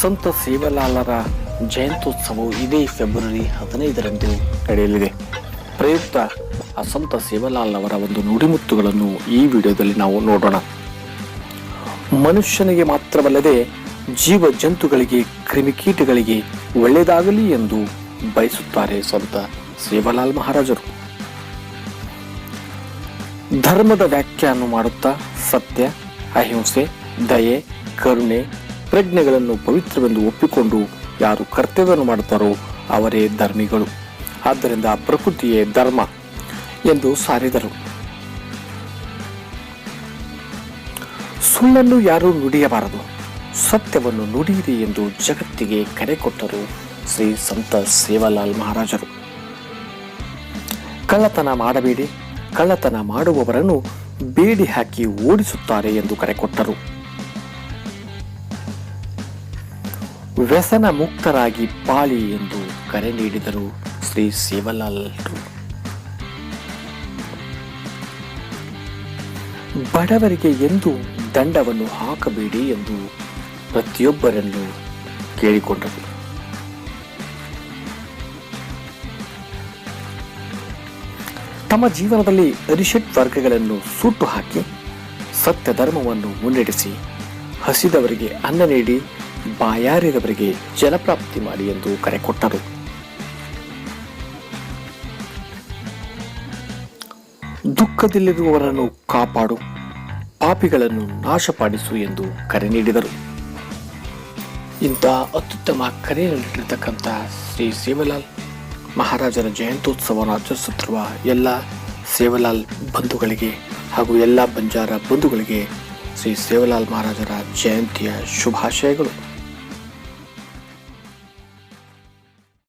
ಸಂತ ಸೇವಲಾಲರ ಜಯಂತ್ಯೋತ್ಸವವು ಇದೇ ಫೆಬ್ರವರಿ ಹದಿನೈದರಂದು ನಡೆಯಲಿದೆ. ಪ್ರಯುಕ್ತ ಆ ಸಂತ ಸೇವಲಾಲ್ ಅವರ ಒಂದು ನುಡಿಮುತ್ತುಗಳನ್ನು ಈ ವಿಡಿಯೋದಲ್ಲಿ ನಾವು ನೋಡೋಣ. ಮನುಷ್ಯನಿಗೆ ಮಾತ್ರವಲ್ಲದೆ ಜೀವ ಜಂತುಗಳಿಗೆ, ಕ್ರಿಮಿಕೀಟಗಳಿಗೆ ಒಳ್ಳೆಯದಾಗಲಿ ಎಂದು ಬಯಸುತ್ತಾರೆ ಸಂತ ಸೇವಲಾಲ್ ಮಹಾರಾಜರು. ಧರ್ಮದ ವ್ಯಾಖ್ಯಾನ ಮಾಡುತ್ತಾ ಸತ್ಯ, ಅಹಿಂಸೆ, ದಯೆ, ಕರುಣೆ ಪ್ರಜ್ಞೆಗಳನ್ನು ಪವಿತ್ರವೆಂದು ಒಪ್ಪಿಕೊಂಡು ಯಾರು ಕರ್ತವ್ಯವನ್ನು ಮಾಡುತ್ತಾರೋ ಅವರೇ ಧರ್ಮಿಗಳು. ಆದ್ದರಿಂದ ಪ್ರಕೃತಿಯೇ ಧರ್ಮ ಎಂದು ಸಾರಿದರು. ಸುಳ್ಳನ್ನು ಯಾರೂ ನುಡಿಯಬಾರದು. ಸತ್ಯವನ್ನು ನುಡಿಯಿರಿ ಎಂದು ಜಗತ್ತಿಗೆ ಕರೆ ಕೊಟ್ಟರು ಶ್ರೀ ಸಂತ ಸೇವಾಲಾಲ್ ಮಹಾರಾಜರು. ಕಳ್ಳತನ ಮಾಡಬೇಡಿ. ಕಳ್ಳತನ ಮಾಡುವವರನ್ನು ಬೇಡಿ ಹಾಕಿ ಓಡಿಸುತ್ತಾರೆ ಎಂದು ಕರೆ ಕೊಟ್ಟರು. ವ್ಯಸನ ಮುಕ್ತರಾಗಿ ಪಾಳಿ ಎಂದು ಕರೆ ನೀಡಿದರು ಶ್ರೀ ಸೇವಲಾಲ್ರು ಬಡವರಿಗೆ ಎಂದು ದಂಡವನ್ನು ಹಾಕಬೇಡಿ ಎಂದು ಪ್ರತಿಯೊಬ್ಬರನ್ನು ಕೇಳಿಕೊಂಡರು. ತಮ್ಮ ಜೀವನದಲ್ಲಿ ಅರಿಷಟ್ ವರ್ಗಗಳನ್ನು ಸುಟ್ಟು ಹಾಕಿ ಸತ್ಯ ಧರ್ಮವನ್ನು ಮುನ್ನಡೆಸಿ ಹಸಿದವರಿಗೆ ಅನ್ನ ನೀಡಿ ಬಾಯಾರಿದವರಿಗೆ ಜಲಪ್ರಾಪ್ತಿ ಮಾಡಿ ಎಂದು ಕರೆ ಕೊಟ್ಟರು. ದುಃಖದಲ್ಲಿರುವವರನ್ನು ಕಾಪಾಡು, ಪಾಪಿಗಳನ್ನು ನಾಶಪಡಿಸು ಎಂದು ಕರೆ ನೀಡಿದರು. ಇಂಥ ಅತ್ಯುತ್ತಮ ಕರೆ ನೀಡಿರತಕ್ಕಂಥ ಶ್ರೀ ಸೇವಲಾಲ್ ಮಹಾರಾಜರ ಜಯಂತ್ಯೋತ್ಸವವನ್ನು ಆಚರಿಸುತ್ತಿರುವ ಎಲ್ಲ ಸೇವಲಾಲ್ ಬಂಧುಗಳಿಗೆ ಹಾಗೂ ಎಲ್ಲ ಬಂಜಾರ ಬಂಧುಗಳಿಗೆ ಶ್ರೀ ಸೇವಲಾಲ್ ಮಹಾರಾಜರ ಜಯಂತಿಯ ಶುಭಾಶಯಗಳು.